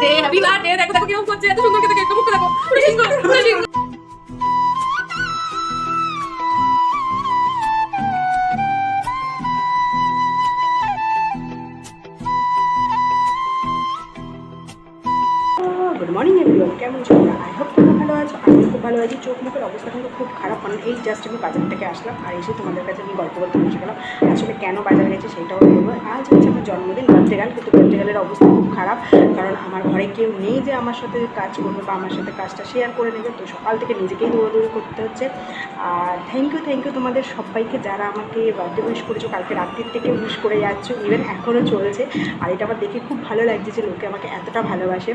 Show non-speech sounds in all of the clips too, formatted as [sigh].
Birthday happy birthday দেখো দেখো কেমন করছে এত সুন্দর কেক মুখ দেখো খুব ভালো হয়েছে চোখ মুখের অবস্থা কিন্তু খুব খারাপ কারণ এই জাস্ট আমি বাজার থেকে আসলাম আর এসে তোমাদের কাছে আমি গল্প করতে বসে গেলাম। আসলে কেন বাজার গেছে সেটাও বলব। আজ হচ্ছে আমার জন্মদিন বার্থডে গাল কিন্তু বার্থডে গালের অবস্থা খুব খারাপ, কারণ আমার ঘরে কেউ নেই যে আমার সাথে কাজ করবে বা আমার সাথে কাজটা শেয়ার করে নেবে। তো সকাল থেকে নিজেকেই দৌড়াদৌড়ি করতে হচ্ছে। আর থ্যাংক ইউ থ্যাংক ইউ তোমাদের সবাইকে যারা আমাকে বার্থডে উইশ করেছ, কালকে রাত্রির থেকে উইশ করে যাচ্ছ ইভেন এখনও চলছে। আর এটা আমার দেখে খুব ভালো লাগছে যে লোকে আমাকে এতটা ভালোবাসে।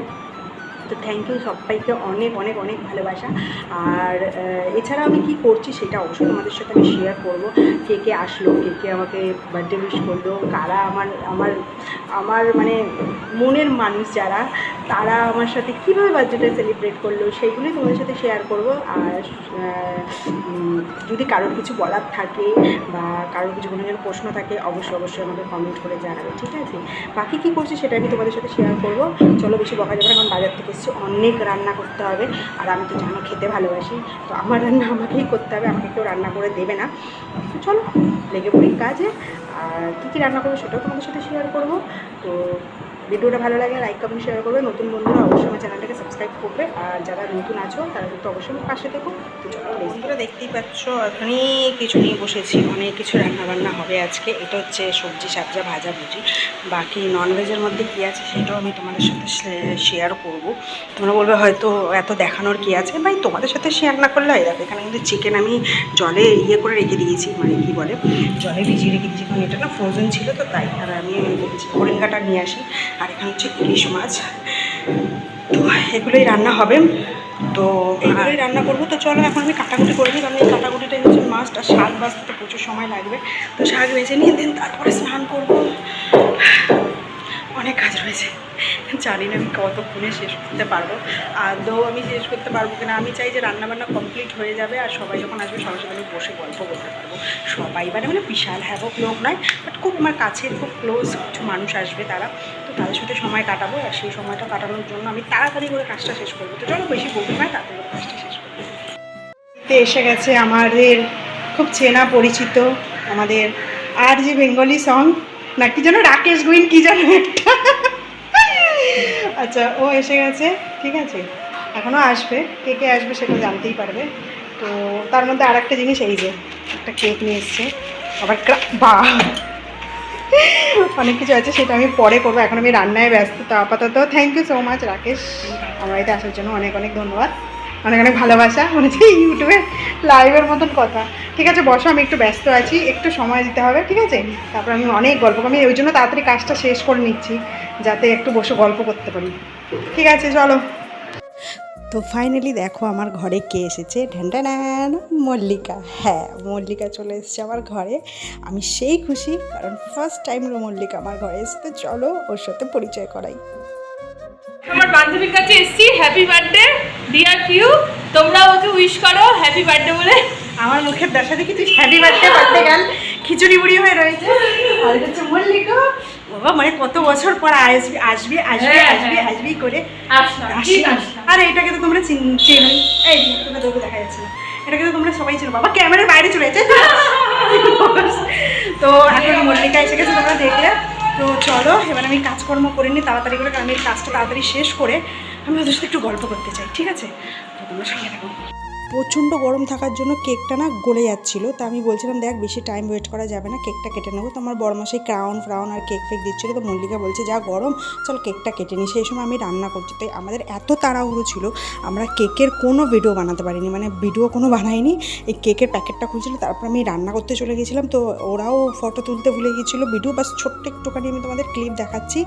তো থ্যাংক ইউ সবাইকে অনেক অনেক অনেক ভালোবাসা। আর এছাড়া আমি কি করছি সেটা অবশ্যই তোমাদের সাথে আমি শেয়ার করব। কে কে আসলো, কে কে আমাকে বার্থডে উইশ করল, কারা আমার আমার আমার মানে মনের মানুষ যারা, তারা আমার সাথে কীভাবে বার্থডেটা সেলিব্রেট করল সেইগুলোই তোমাদের সাথে শেয়ার করব। আর যদি কারোর কিছু বলার থাকে বা কারোর কিছু কোনো যেন প্রশ্ন থাকে, অবশ্যই অবশ্যই আমাকে কমেন্ট করে জানাবে, ঠিক আছে? বাকি কী করছি সেটা আমি তোমাদের সাথে শেয়ার করব। চলো বেশি বকা যাবে কারণ বাজার থেকে এসেছি, অনেক রান্না করতে হবে। আর আমি তো জানো খেতে ভালোবাসি, তো আমার রান্না আমাকেই করতে হবে, আমাকে কেউ রান্না করে দেবে না। চলো, লেগে পড়ি কাজে। আর কী কী রান্না করব সেটাও তোমাদের সাথে শেয়ার করব। তো ভিডিওটা ভালো লাগে লাইক কমেন্ট শেয়ার করবে। নতুন বন্ধুরা অবশ্যই আমার চ্যানেলটাকে সাবস্ক্রাইব করবে। আর যারা নতুন আছো, তারা কিন্তু অবশ্যই পাশে থেকো। বন্ধুরা দেখতেই পাচ্ছ অনেক কিছু নিয়ে বসেছি। অনেক কিছু রান্না বান্না হবে আজকে। এটা হচ্ছে সবজি সাবজা ভাজা ভুজি। বাকি ননভেজের মধ্যে কী আছে সেটাও আমি তোমাদের সাথে শেয়ার করব। তোমরা বলবে, হয়তো এত দেখানোর কী আছে? ভাই, তোমাদের সাথে শেয়ার না করলে হয়? দেখো, এখানে কিন্তু চিকেন আমি জলে ইয়ে করে রেখে দিয়েছি। মানে কী বলে? জলে ভিজিয়ে রেখে দিয়েছি। কারণ এটা না ফ্রোজেন ছিল, তো তাই। আর আমি হরিঙ্গাটা নিয়ে আসি। আর এখানে হচ্ছে ইলিশ মাছ। তো এগুলোই রান্না হবে। তো এগুলোই রান্না করব। তো চলো এখন আমি কাটাকুটি করে নিই, কারণ এই কাটাকুটিটাই হচ্ছে মাছটা শাক বাঁচতে প্রচুর সময় লাগবে। তো শাক বেছে নিয়ে দিন, তারপরে স্নান করব। অনেক কাজ রয়েছে। জানি না আমি কতক্ষণে শেষ করতে পারব। আদৌ আমি শেষ করতে পারব কিনা? আমি চাই যে রান্নাবান্না কমপ্লিট হয়ে যাবে আর সবাই যখন আসবে, সবার সাথে আমি বসে গল্প করতে পারব। সবাই মানে মানে বিশাল হ্যাভক লোক নয় বাট খুব আমার কাছের খুব ক্লোজ কিছু মানুষ আসবে তারা। তাদের সাথে সময় কাটাবো আর সেই সময়টা কাটানোর জন্য আমি তাড়াতাড়ি করে কাজটা শেষ করব। তো চলো বেশি বলব না তাড়াতাড়ি করে কাজটা শেষ করব। এসে গেছে আমাদের খুব চেনা পরিচিত আমাদের আর যে বেঙ্গলি সং না কি যেন রাকেশ গুইন কি যেন আচ্ছা ও এসে গেছে, ঠিক আছে। এখনও আসবে, কে কে আসবে সেটা জানতেই পারবে। তো তার মধ্যে আর একটা জিনিস, এই যে একটা কেক নিয়ে এসছে। আবার বা অনেক কিছু আছে, সেটা আমি পরে করব। এখন আমি রান্নায় ব্যস্ত, তো আপাতত thank you so much Rakesh. আমার এতে আসার জন্য অনেক অনেক ধন্যবাদ। অনেক অনেক ভালোবাসা, মনে হচ্ছে ইউটিউবে লাইভের মতন কথা। ঠিক আছে, বসো, আমি একটু ব্যস্ত আছি, একটু সময় দিতে হবে, ঠিক আছে? তারপর আমি অনেক গল্প আমি ওই জন্য তাড়াতাড়ি কাজটা শেষ করে নিচ্ছি, যাতে একটু বসে গল্প করতে পারি। ঠিক আছে, চলো। তো ফাইনালি দেখো আমার ঘরে কে এসেছে। ঢ্যান মল্লিকা। হ্যাঁ মল্লিকা চলে এসেছে আমার ঘরে। আমি সেই খুশি কারণ ফার্স্ট টাইম মল্লিকা আমার ঘরে এসে চলো ওর সাথে পরিচয় করাই। আমার বান্ধবীর কাছে এসেছি হ্যাপি বার্থডে ডিয়ার কিউ তোমরা ওকে উইশ করো হ্যাপি বার্থডে বলে। আমার মুখের দশা দেখি তুই হ্যাপি বার্থডে বার্থডে গাল। খিচুড়ি বুড়ি হয়ে রয়েছে। আর হচ্ছে মল্লিকা। বাবা মানে কত বছর পর আসবি আসবি আসবি হ্যাঁ, আসবি হ্যাঁ। আসবি করে আসলাম আসি ঠিক আসলাম। আর এটাকে তো তোমরা চিন- এই তোমরা দেখো দেখা যাচ্ছে এটাকে তো তোমরা সবাই চেনো। বাবা, ক্যামেরার বাইরে চলে যাচ্ছে। তো এখন মল্লিকা এসে গেছে তোমরা দেখলে। তো চলো, এবার আমি কাজকর্ম করে নিই, তাড়াতাড়ি করে, কারণ আমি কাজটা তাড়াতাড়ি শেষ করে আমি ওদের সাথে একটু গল্প করতে চাই, ঠিক আছে? তো তোমরা সঙ্গে থাকো। প্রচণ্ড গরম থাকার জন্য কেকটা না গলে যাচ্ছিল। তা আমি বলছিলাম দেখ বেশি টাইম ওয়েট করা যাবে না কেকটা কেটে নেব। তো আমার বড়মাসে ক্রাউন ফ্রাউন আর কেক ফেক দিচ্ছিল। তো মল্লিকা বলছে যা গরম চল কেকটা কেটে নিই। সেই সময় আমি রান্না করছি। তাই আমাদের এত তাড়াহুড়ো ছিল আমরা কেকের কোনো ভিডিও বানাতে পারিনি। মানে ভিডিও কোনো বানাইনি এই কেকের প্যাকেটটা খুলছিল তারপর আমি রান্না করতে চলে গেছিলাম। তো ওরাও ফটো তুলতে ভুলে গিয়েছিল ভিডিও বাস ছোট্ট একটুখানি আমি তোমাদের ক্লিপ দেখাচ্ছি।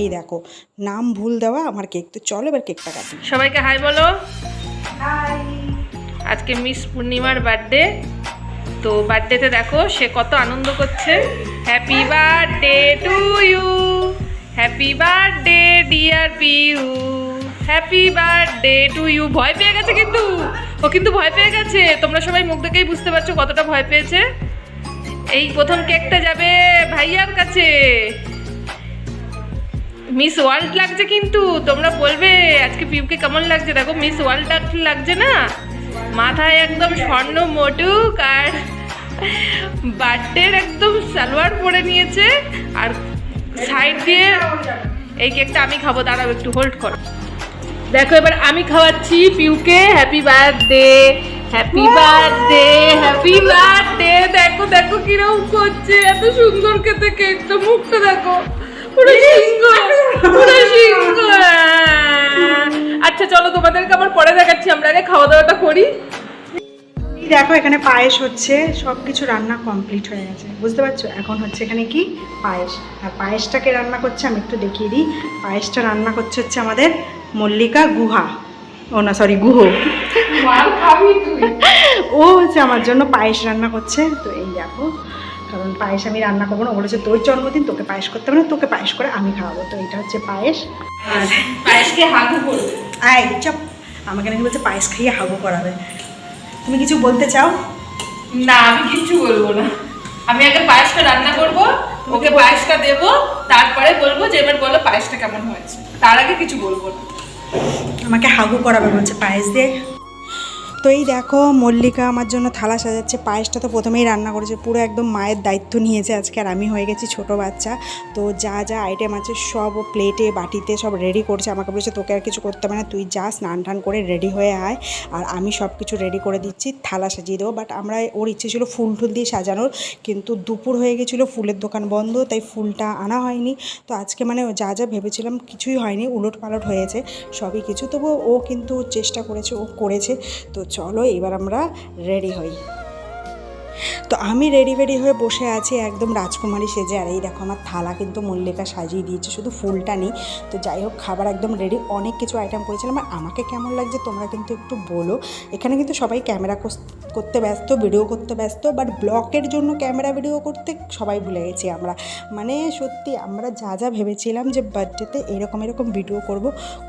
এই দেখো নাম ভুল দেওয়া আমার কেক তো চলো এবার কেকটা কাটি। সবাইকে হাই বলো। হাই আজকে মিস পূর্ণিমার বার্থডে তো বার্থডেতে দেখো সে কত আনন্দ করছে। Happy birthday to you happy birthday dear Piu happy birthday to you ভয় পেয়ে গেছে কিন্তু। ও কিন্তু ভয় পেয়ে গেছে। তোমরা সবাই মুখ দেখেই বুঝতে পারছ কতটা ভয় পেয়েছে। এই প্রথম কেকটা যাবে ভাইয়ার কাছে। মিস ওয়ার্ল্ড লাগছে কিন্তু। তোমরা বলবে, আজকে পিউকে কেমন লাগছে? দেখো মিস ওয়ার্ল্ড লাগছে না। মাথায় একদম স্বর্ণ মোটুক আর বার্থডের একদম সালোয়ার পরে নিয়েছে আর সাইড দিয়ে এই কেকটা আমি খাব দাঁড়াও একটু হোল্ড করো। দেখো এবার আমি খাওয়াচ্ছি PoK happy birthday happy birthday happy birthday দেখো দেখো কীরকম করছে এত সুন্দর খেতে কেকটা মুখটা দেখো। পুরো সিংহ পুরো সিংহ। আচ্ছা চলো তোমাদেরকে আবার পরে দেখাচ্ছি আমরা আগে খাওয়া দাওয়াটা করি। দেখো এখানে পায়েস হচ্ছে সব কিছু রান্না কমপ্লিট হয়ে গেছে। বুঝতে পারছ? এখন হচ্ছে এখানে কি? পায়েস। আর পায়েসটাকে রান্না করছে আমি একটু দেখিয়ে দিই। পায়েসটা রান্না করছে হচ্ছে আমাদের মল্লিকা গুহা। ও না সরি গুহ। ও হচ্ছে আমার জন্য পায়েস রান্না করছে। তো এই দেখো কারণ পায়েস আমি রান্না করব না। ও বলেছে তোর জন্মদিন তোকে পায়েস করতে হবে না তোকে পায়েস করে আমি খাওয়াবো। তো এটা হচ্ছে পায়েস। আর পায়েসকে হাগু করবে। আয় চপ। আমাকে নাকি বলছে পায়েস খাইয়ে হাগু করাবে। তুমি কিছু বলতে চাও? না আমি কিচ্ছু বলব না। আমি আগে পায়েসটা রান্না করব ওকে পায়েসটা দেব তারপরে বলব যে এবার বলো পায়েসটা কেমন হয়েছে। তার আগে কিছু বলব না। আমাকে হাগু করাবে বলছে পায়েস দিয়ে। তো এই দেখো মল্লিকা আমার জন্য থালা সাজাচ্ছে, পায়েসটা তো প্রথমেই রান্না করেছে, পুরো একদম মায়ের দায়িত্ব নিয়েছে আজকে আর আমি হয়ে গেছি ছোট বাচ্চা। তো যা যা আইটেম আছে সব প্লেটে বাটিতে সব রেডি করছে। আমাকে বলেছে, তোকে আর কিছু করতে হবে না, তুই যা স্নান টান করে রেডি হয়ে আয় আর আমি সব কিছু রেডি করে দিচ্ছি, থালা সাজিয়ে দেবো। বাট আমরা, ওর ইচ্ছে ছিল ফুল টুল দিয়ে সাজানোর, কিন্তু দুপুর হয়ে গেছিল, ফুলের দোকান বন্ধ, তাই ফুলটা আনা হয়নি। তো আজকে মানে যা যা ভেবেছিলাম কিছুই হয়নি উলট পালট হয়েছে, সবই কিছু। তবু ও কিন্তু চেষ্টা করেছে, ও করেছে। তো চলো এবার আমরা রেডি হই। তো আমি রেডি ফেডি হয়ে বসে আছি একদম রাজকুমারী সেজে, আর এই দেখো আমার থালা কিন্তু মল্লিকা সাজিয়ে দিয়েছে, শুধু ফুলটা নেই। তো যাই হোক, খাবার একদম রেডি অনেক কিছু আইটেম করেছিলাম, আর আমাকে কেমন লাগছে তোমরা কিন্তু একটু বলো। এখানে কিন্তু সবাই ক্যামেরা করতে ব্যস্ত ভিডিও করতে ব্যস্ত বাট ব্লকের জন্য ক্যামেরা ভিডিও করতে সবাই ভুলে গেছি আমরা। মানে সত্যি আমরা যা যা ভেবেছিলাম যে বার্থডেতে এরকম এরকম ভিডিও করব,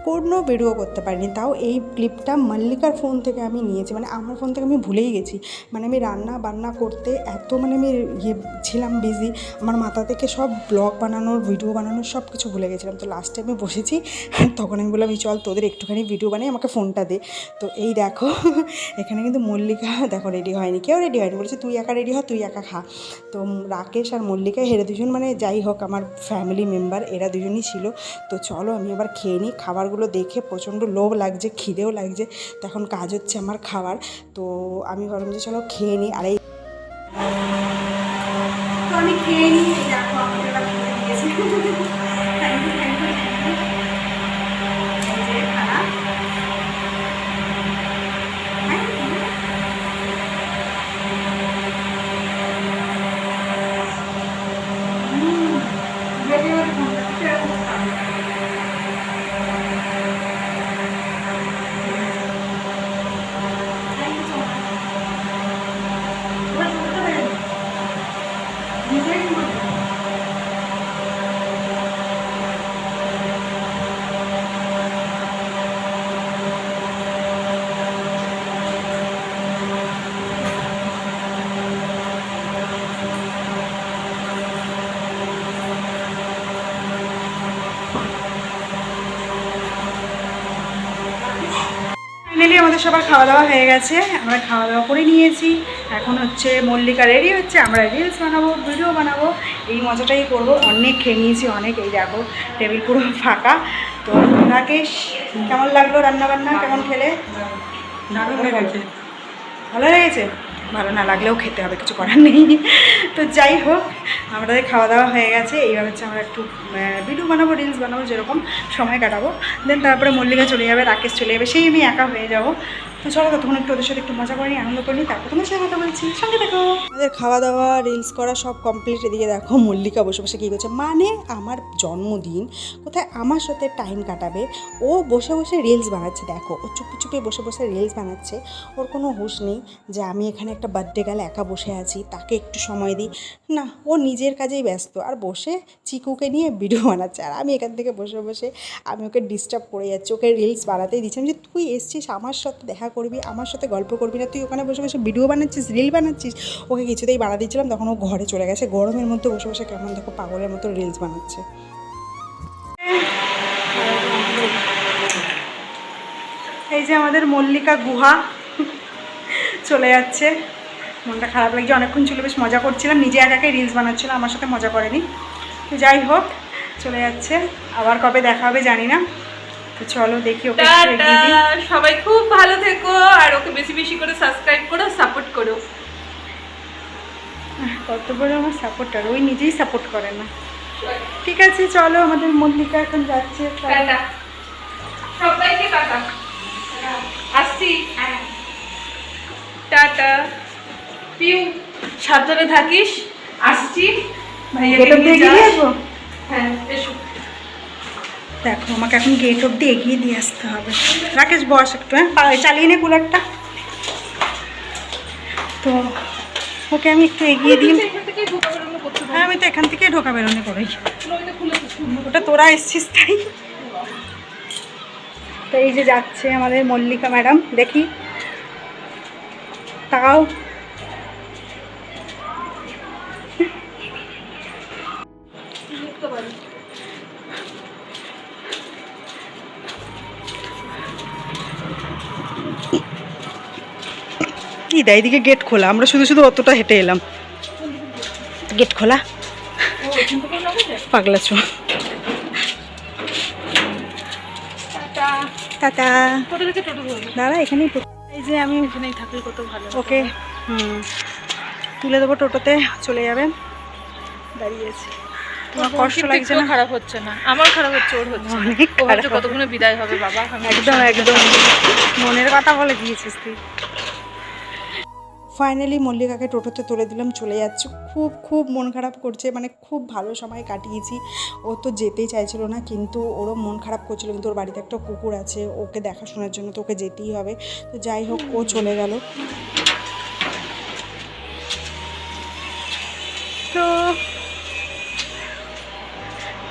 কোনো ভিডিও করতে পারিনি। তাও এই ক্লিপটা মল্লিকার ফোন থেকে আমি নিয়েছি মানে আমার ফোন থেকে আমি ভুলেই গেছি। মানে আমি রান্না বান্না করতে এত মানে আমি ইয়ে ছিলাম বিজি আমার মাথা থেকে সব ব্লগ বানানোর ভিডিও বানানোর সব কিছু ভুলে গেছিলাম। তো লাস্টে আমি বসেছি, তখন আমি বললাম চল তোদের একটুখানি ভিডিও বানিয়ে আমাকে ফোনটা দে। তো এই দেখো, এখানে কিন্তু মল্লিকা দেখো রেডি হয়নি। কেউ রেডি হয়নি। বলেছে, তুই একা রেডি হ, তুই একা খা। তো রাকেশ আর মল্লিকা হেরে দুজন মানে যাই হোক, আমার ফ্যামিলি মেম্বার এরা দুজনই ছিল। তো চলো, আমি এবার খেয়ে নিই। খাবারগুলো দেখে প্রচণ্ড লোভ লাগছে, খিদেও লাগছে। তখন কাজ হচ্ছে আমার খাবার। তো আমি ভাবলাম যে চলো খেয়ে নিই। আর এই তো আমি খেয়ে নিই দেখো এবার খেতে দিয়েছে Thank you, thank you, thank you. এই যে খানা। Thank you. হুম, ভেবে ওর মনটা কীরকম খাবে। Thank you so much. এবার শুনতে পারেন? নিজেই বলবেন। ফাইনালি আমাদের সবার খাওয়া দাওয়া হয়ে গেছে। আমরা খাওয়া দাওয়া করে নিয়েছি। এখন হচ্ছে মল্লিকা রেডি হচ্ছে। আমরা রিলস বানাবো ভিডিও বানাবো। এই মজাটাই করব। অনেক খেয়ে নিয়েছি অনেক। এই দেখো টেবিল পুরো ফাঁকা। তো রাকেশ কেমন লাগল রান্না বান্না কেমন খেলে? দারুণ লেগেছে। ভালো লেগেছে? ভালো না লাগলেও খেতে হবে কিছু করার নেই। তো যাই হোক আমাদের খাওয়া দাওয়া হয়ে গেছে। এইবার হচ্ছে আমরা একটু ভিডিও বানাবো রিলস বানাবো, যেরকম সময় কাটাবো। দেন তারপরে মল্লিকা চলে যাবে, রাকেশ চলে যাবে, সেই আমি একা হয়ে যাব। তো চলো ততক্ষণ একটু ওদের সাথে একটু মজা করে আনন্দ করে নিই, তারপর তোমার সাথে কথা বলছি। সঙ্গে দেখো আমাদের খাওয়া দাওয়া রিলস করা সব কমপ্লিট এদিকে দেখো মল্লিকা বসে বসে কী করছে। মানে আমার জন্মদিন, কোথায় আমার সাথে টাইম কাটাবে? ও বসে বসে রিলস বানাচ্ছে, দেখো। ও চুপি চুপি বসে বসে রিলস বানাচ্ছে। ওর কোনো হুঁশ নেই যে আমি এখানে একটা বার্থডে গেলে একা বসে আছি, তাকে একটু সময় দিই। না, ও নিজের কাজেই ব্যস্ত। আর বসে চিকুকে নিয়ে ভিডিও বানাচ্ছে। আর আমি এখান থেকে বসে বসে আমি ওকে ডিস্টার্ব করে যাচ্ছি। ওকে রিলস বানাতেই দিচ্ছিলাম যে, তুই এসছিস আমার সাথে দেখা করবি, আমার সাথে গল্প করবি না। তুই ওখানে বসে বসে ভিডিও বানাচ্ছিস রিল বানাচ্ছিস? ওকে কিছুতেই বানা দিচ্ছিলাম, তখন ও ঘরে চলে গেছে। গরমের মধ্যে বসে বসে কেমন দেখো পাগলের মতো রিলস বানাচ্ছে। এই যে আমাদের মল্লিকা গুহা চলে যাচ্ছে। মনটা খারাপ লাগছে, অনেকক্ষণ ছিল, বেশ মজা করছিলাম। নিজে একাকে রিলস বানাচ্ছিলাম আমার সাথে মজা করেনি। তো যাই হোক, চলে যাচ্ছে। আবার কবে দেখা হবে জানি না। তো চলো দেখি ওকে। সবাই খুব ভালো থেকো আর ওকে বেশি বেশি করে সাবস্ক্রাইব করো সাপোর্ট করো। কত বড় আমার সাপোর্টার ওই নিজেই সাপোর্ট করে না। ঠিক আছে চলো আমাদের মল্লিকা এখন যাচ্ছে সবাইকে টাটা। আসছি। টাটা। পিউ সাবধানে থাকিস। আসছি। আসব হ্যাঁ এসো। দেখো আমাকে এখন গেট অব্দি এগিয়ে দিয়ে আসতে হবে। রাকেশ বস একটু হ্যাঁ? চালিয়ে নে কুলারটা। তো ওকে আমি একটু এগিয়ে দিই। হ্যাঁ আমি তো এখান থেকে ঢোকা বেরোনি দিচ্ছি। ওটা তোরা এসছিস তাই? তো এই যে যাচ্ছে আমাদের মল্লিকা ম্যাডাম দেখি। তাকাও দেয় এদিকে গেট খোলা। আমরা শুধু শুধু অতটা হেঁটে এলাম। গেট খোলা? পাগলা চো টাটা। এখানেই এই যে আমি এখানেই থাকলে কত ভালো ওকে হুম। তুলে দেবো টোটোতে চলে যাবে। দাঁড়িয়েছে তোমার কষ্ট লাগছে না? খারাপ হচ্ছে না। আমার খারাপ হচ্ছে ওর হচ্ছে। অনেক। কতক্ষণে বিদায় হবে বাবা। আমি একদম একদম। মনের কথা বলে দিয়েছিস তুই। ফাইনালি মল্লিকাকে টোটোতে তুলে দিলাম, চলে যাচ্ছে। খুব খুব মন খারাপ করছে মানে খুব ভালো সময় কাটিয়েছি। ও তো যেতেই চাইছিল না, কিন্তু ওরও মন খারাপ করছিল, কিন্তু ওর বাড়িতে একটা কুকুর আছে, ওকে দেখাশোনার জন্য তো ওকে যেতেই হবে। তো যাই হোক, ও চলে গেল। তো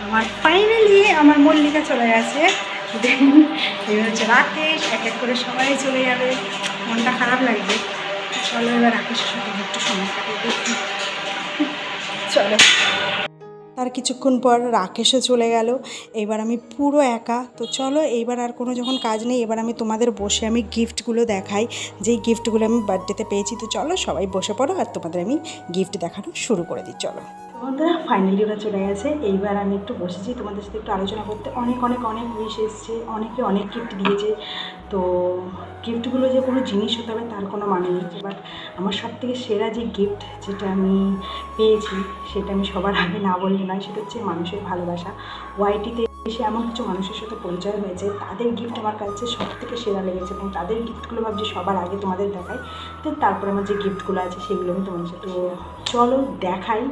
আমার ফাইনালি আমার মল্লিকা চলে গেছে। Then এবার হচ্ছে রাকেশ, এক এক করে সবাই চলে যাবে। মনটা খারাপ লাগছে চলো, এবার রাকেশের সাথে একটু সময় চলো। তার কিছুক্ষণ পর রাকেশও চলে গেল। এবার আমি পুরো একা। তো চলো, এইবার আর কোনো যখন কাজ নেই, এবার আমি তোমাদের বসে আমি গিফটগুলো দেখাই। যেই গিফটগুলো আমি বার্থডেতে পেয়েছি, তো চলো, সবাই বসে পড়ো আর তোমাদের আমি গিফট দেখানো শুরু করে দিই। চলো। বন্ধুরা ফাইনালি ওরা চলে গেছে। এইবার আমি একটু বসেছি। তোমাদের সাথে একটু আলোচনা করতে অনেক অনেক অনেক উইশ এসছে। অনেকে অনেক গিফট দিয়েছে। তো গিফটগুলো যে কোনো জিনিস হতে হবে তার কোনো মানে নেই। বাট আমার সব থেকে সেরা যে গিফট যেটা আমি পেয়েছি, সেটা আমি সবার আগে না বললে নয়, সেটা হচ্ছে মানুষের ভালোবাসা। ওয়াইটিতে এসে এমন কিছু মানুষের সাথে পরিচয় হয়েছে, তাদের গিফট আমার কাছে সব থেকে সেরা লেগেছে এবং তাদের গিফটগুলো ভাবছি সবার আগে তোমাদের দেখাই। তো তারপরে আমার যে গিফটগুলো আছে, সেগুলো আমি তোমাদের সাথে তো চলো দেখাই।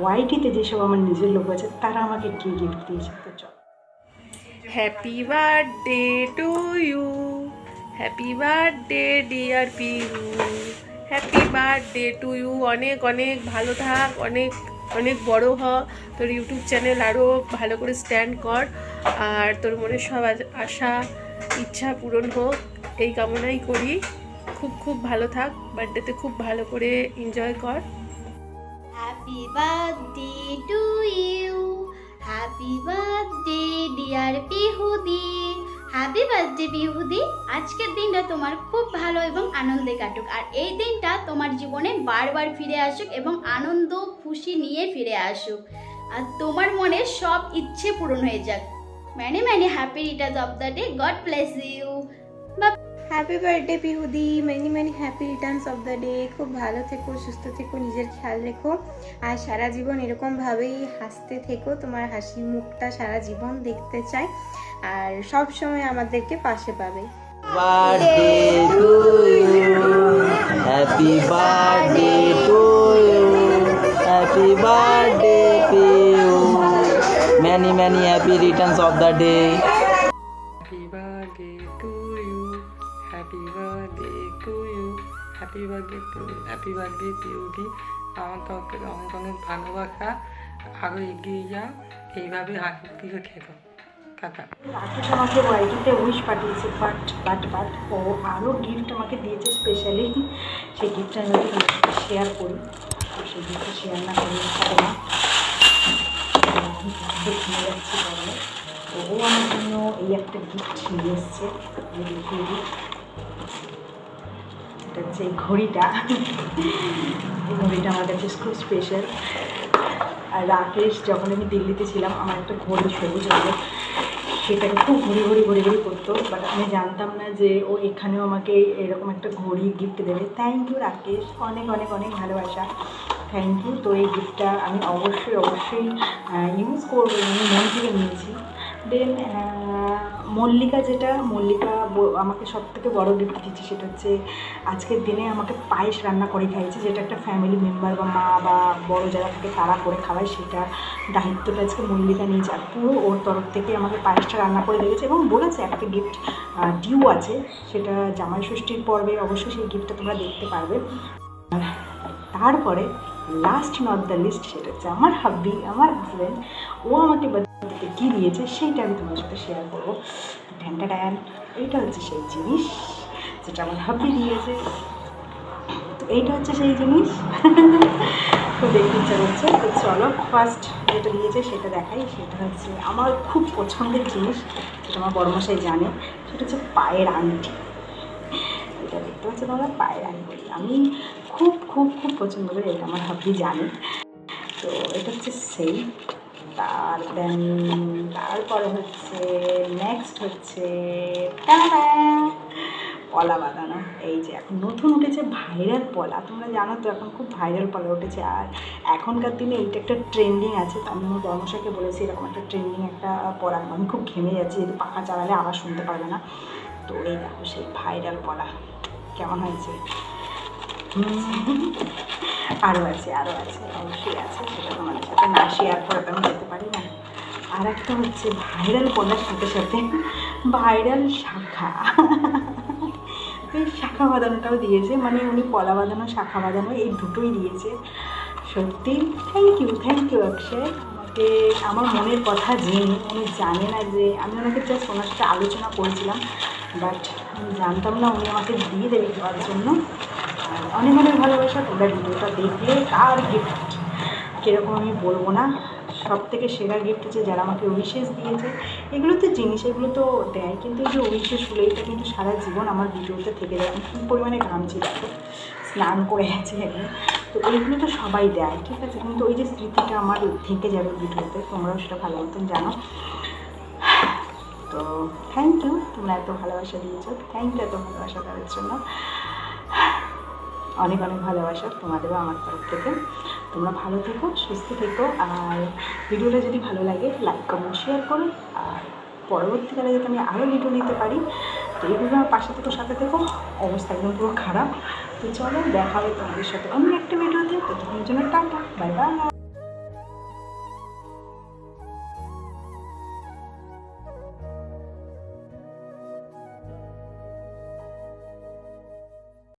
ওয়াইটিতে যেসব আমার নিজের লোক আছে, তারা আমাকে কী গিফট দিয়েছে, তো চলো। Happy birthday to you happy birthday dear Piu happy birthday to you অনেক অনেক ভালো থাক, অনেক অনেক বড় হ। তোর ইউটিউব চ্যানেল আরও ভালো করে স্ট্যান্ড কর। আর তোর মনে সব আশা, ইচ্ছা পূরণ হোক। এই কামনাই করি। খুব খুব ভালো থাক। বার্থডেতে খুব ভালো করে এনজয় কর। Happy birthday to you. Happy birthday, dear Pihudi happy birthday বিহুদি। আজকের দিনটা তোমার খুব ভালো এবং আনন্দে কাটুক। আর এই দিনটা তোমার জীবনে বারবার ফিরে আসুক এবং আনন্দ, খুশি নিয়ে ফিরে আসুক। আর তোমার মনে সব ইচ্ছে পূরণ হয়ে যাক। Many many happy returns of the day God bless you happy birthday Pihudi many many happy returns of the day খুব ভালো থেকো, সুস্থ থেকো, নিজের খেয়াল রেখো আর সারা জীবন এরকমভাবেই হাসতে থেকো, তোমার হাসি মুখটা সারা জীবন দেখতে চাই আর সব সময় আমাদেরকে পাশে পাবে birthday to you. Happy birthday to you. Happy birthday to you. Many many happy returns happy birthday happy birthday PUD আমার তরফ অনেক অনেক ভালোবাসা আরও এগিয়ে যা এইভাবে হাসি দিকে খেতো টাটা। রাকেশ আমাকে ওয়াইটিতে উইশ পাঠিয়েছে বাট বাট বাট ও আরও গিফট আমাকে দিয়েছে স্পেশালি সেই গিফটটা আমি শেয়ার করি। সেই গিফটটা শেয়ার না করে হবে ও আমার জন্য এই একটা গিফট নিয়ে এসছে। এটা হচ্ছে এই ঘড়িটা এই ঘড়িটা আমার কাছে খুব স্পেশাল আর রাকেশ, যখন আমি দিল্লিতে ছিলাম, আমার একটা ঘড়ি সবুজ রঙের সেটাকে খুব ঘুরি ঘুরি ঘুরি ঘুরি করতো বাট আমি জানতাম না যে ও এখানেও আমাকে এরকম একটা ঘড়ি গিফট দেবে। Thank you Rakesh. অনেক অনেক অনেক ভালোবাসা। থ্যাংক ইউ তো এই গিফটটা আমি অবশ্যই অবশ্যই ইউজ করব আমি মন থেকে নিয়েছি। দেন মল্লিকা যেটা, মল্লিকা আমাকে সব থেকে বড়ো গিফট দিচ্ছে সেটা হচ্ছে, আজকের দিনে আমাকে পায়েস রান্না করে খাইয়েছে, যেটা একটা ফ্যামিলি মেম্বার বা মা বা বড় যারা থাকে তারা করে খাওয়ায়, সেটা দায়িত্বটা আজকে মল্লিকা নিয়েছে আর পুরো ওর তরফ থেকে আমাকে পায়েসটা রান্না করে দিয়েছে এবং বলেছে, একটা গিফট ডিউ আছে, সেটা জামাই ষষ্ঠীর পর্বে অবশ্যই সেই গিফটটা তোমরা দেখতে পারবে। তারপরে লাস্ট নট দ্য লিস্ট সেটা হচ্ছে আমার হাব্বি আমার হাজব্যান্ড ও আমাকে বার্থডেতে কী দিয়েছে সেইটা আমি তোমার সাথে শেয়ার করব। ঢ্যানটা ড্যান এইটা হচ্ছে সেই জিনিস যেটা আমার হাব্বি দিয়েছে। তো এইটা হচ্ছে সেই জিনিস। তো দেখতে ইচ্ছা করছে। তো চলো ফার্স্ট যেটা দিয়েছে সেটা দেখাই। সেটা হচ্ছে আমার খুব পছন্দের জিনিস, যেটা আমার বড়মশাই জানে। সেটা হচ্ছে পায়ের আংটি এটা দেখতে পাচ্ছ তোমরা, পায়ের আংটি আমি খুব খুব খুব পছন্দ করি, এটা আমার হাব্বি জানে। তো এটা হচ্ছে সেই। তার তারপরে হচ্ছে নেক্সট হচ্ছে! পলা বাঁধানো। এই যে এখন নতুন উঠেছে ভাইরাল পলা। তোমরা জানো তো এখন খুব ভাইরাল পলা উঠেছে। আর এখনকার দিনে এইটা একটা ট্রেন্ডিং আছে। তো আমি আমার বর্মশাকে বলেছি, এরকম একটা ট্রেন্ডিং একটা পড়ানো আমি খুব ঘেমে যাচ্ছি যদি পাখা চালালে আবার শুনতে পারবে না। তো এই দেখো সেই ভাইরাল পলা। কেমন হয়েছে? [laughs] আরও আছে আরও আছে, অবশ্যই আছে, সেটা তোমাদের সাথে না শেয়ার করে আমি যেতে পারি না। আর একটা হচ্ছে ভাইরাল পড়ার সাথে সাথে ভাইরাল শাখা। [laughs] এই শাখা বাঁধানোটাও দিয়েছে মানে উনি কলা বাঁধানো, শাখা বাঁধানো, এই দুটোই দিয়েছে। সত্যি? Thank you thank you Akshay. আমাকে, আমার মনের কথা জেনে, উনি জানে না যে, আমি ওনাকে জাস্ট ওনার সাথে আলোচনা করেছিলাম বাট আমি জানতাম না উনি আমাকে দিয়ে দেবে দেওয়ার জন্য। অনেক অনেক ভালোবাসা, তোমরা ভিডিওটা দেখলে আর গিফট কীরকম আমি বলব না। সব থেকে সেরা গিফট হচ্ছে যারা আমাকে উইশেস দিয়েছে এগুলো তো জিনিস, এগুলো তো দেয়, কিন্তু এই যে উইশেসগুলো এটা কিন্তু সারা জীবন আমার ভিডিওতে থেকে যায়। আমি কী পরিমাণে ঘামছি দেখো? স্নান করে এখন তো এইগুলো তো সবাই দেয়, ঠিক আছে? কিন্তু ওই যে স্মৃতিটা আমার থেকে যাবে ভিডিওতে, তোমরাও সেটা ভালো মতন জানো। তো থ্যাংক ইউ তোমরা এত ভালোবাসা দিয়েছ। থ্যাংক ইউ এত ভালোবাসা দেওয়ার জন্য। অনেক অনেক ভালোবাসা তোমাদেরও আমার তরফ থেকে। তোমরা ভালো থেকো, সুস্থ থেকো, আর ভিডিওটা যদি ভালো লাগে লাইক কমেন্ট শেয়ার করো। আর পরবর্তীকালে যাতে আমি আরও ভিডিও নিতে পারি, তো এইভাবে আমার পাশে থেকো, সাথে থেকো। অবস্থা একদম পুরো খারাপ। তো চলো, দেখা হবে তোমাদের সাথে অন্য একটা ভিডিওতে তোমার জন্য টাটা বাই বাই